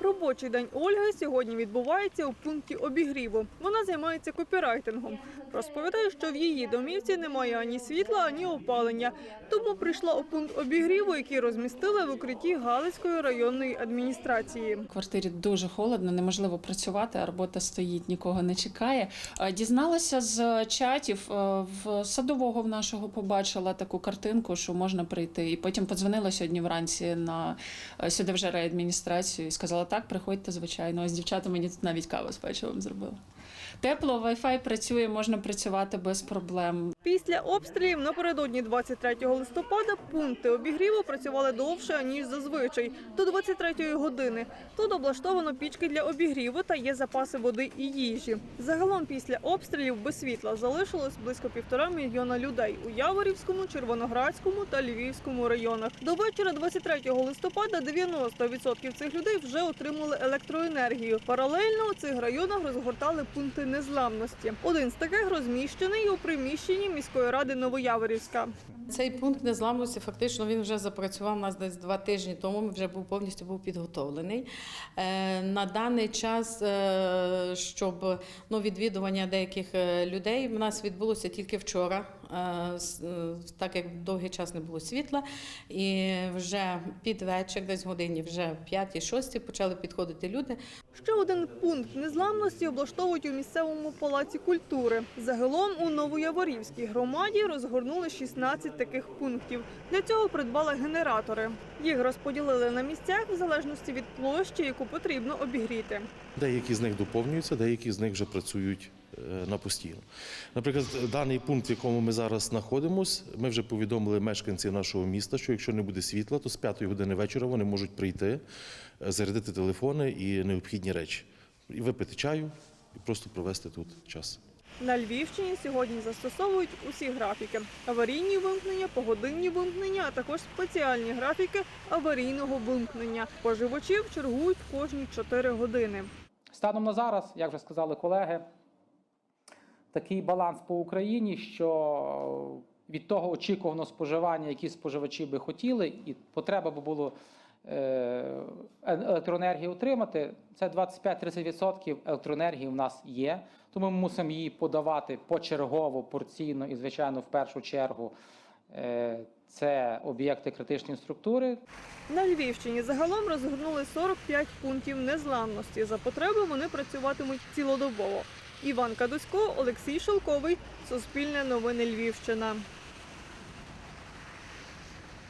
Робочий день Ольги сьогодні відбувається у пункті обігріву. Вона займається копірайтингом. Розповідає, що в її домівці немає ані світла, ані опалення. Тому прийшла у пункт обігріву, який розмістили в укритті Галицької районної адміністрації. В квартирі дуже холодно, неможливо працювати, а робота стоїть, нікого не чекає. Дізналася з чатів в садового в нашого побачила таку картинку, що можна прийти. І потім подзвонила сьогодні вранці на сюди вже райадміністрацію і сказала: так, приходьте, звичайно. Ось дівчата мені тут навіть каву з печивом зробили. Тепло, Wi-Fi працює, можна працювати без проблем. Після обстрілів напередодні 23 листопада пункти обігріву працювали довше ніж зазвичай до 23 години. Тут облаштовано пічки для обігріву та є запаси води і їжі. Загалом після обстрілів без світла залишилось близько півтора мільйона людей у Яворівському, Червоноградському та Львівському районах. До вечора 23 листопада 90% цих людей вже отримали електроенергію. Паралельно у цих районах розгортали пункти незламності. Один з таких розміщений у приміщенні міської ради Новояворівська. Цей пункт незламності фактично він вже запрацював у нас десь два тижні тому. Вже був повністю був підготовлений. Е, на даний час, е, щоб ну, відвідування деяких е, людей в нас відбулося тільки вчора, так як довгий час не було світла, і вже під вечір, десь годині, вже 5-6 почали підходити люди. Ще один пункт незламності облаштовують у місцевому палаці культури. Загалом у Новояворівській громаді розгорнули 16 таких пунктів. Для цього придбали генератори. Їх розподілили на місцях в залежності від площі, яку потрібно обігріти. Деякі з них доповнюються, деякі з них вже працюють е, на постійно. Наприклад, даний пункт, в якому ми зараз знаходимося, ми вже повідомили мешканців нашого міста, що якщо не буде світла, то з 5 години вечора вони можуть прийти, е, зарядити телефони і необхідні речі, і випити чаю, і просто провести тут час. На Львівщині сьогодні застосовують усі графіки: аварійні вимкнення, погодинні вимкнення, а також спеціальні графіки аварійного вимкнення. Споживачів чергують кожні 4 години. Станом на зараз, як вже сказали колеги, такий баланс по Україні, що від того очікуваного споживання, які споживачі би хотіли, і потреба би було е, електроенергії отримати, це 25-30% електроенергії в нас є. Тому ми мусимо її подавати почергово, порційно і, звичайно, в першу чергу. е, Це об'єкти критичної структури, На Львівщині загалом розгорнули 45 пунктів незламності. За потреби вони працюватимуть цілодобово. Іван Кадусько, Олексій Шелковий, Суспільне новини Львівщина.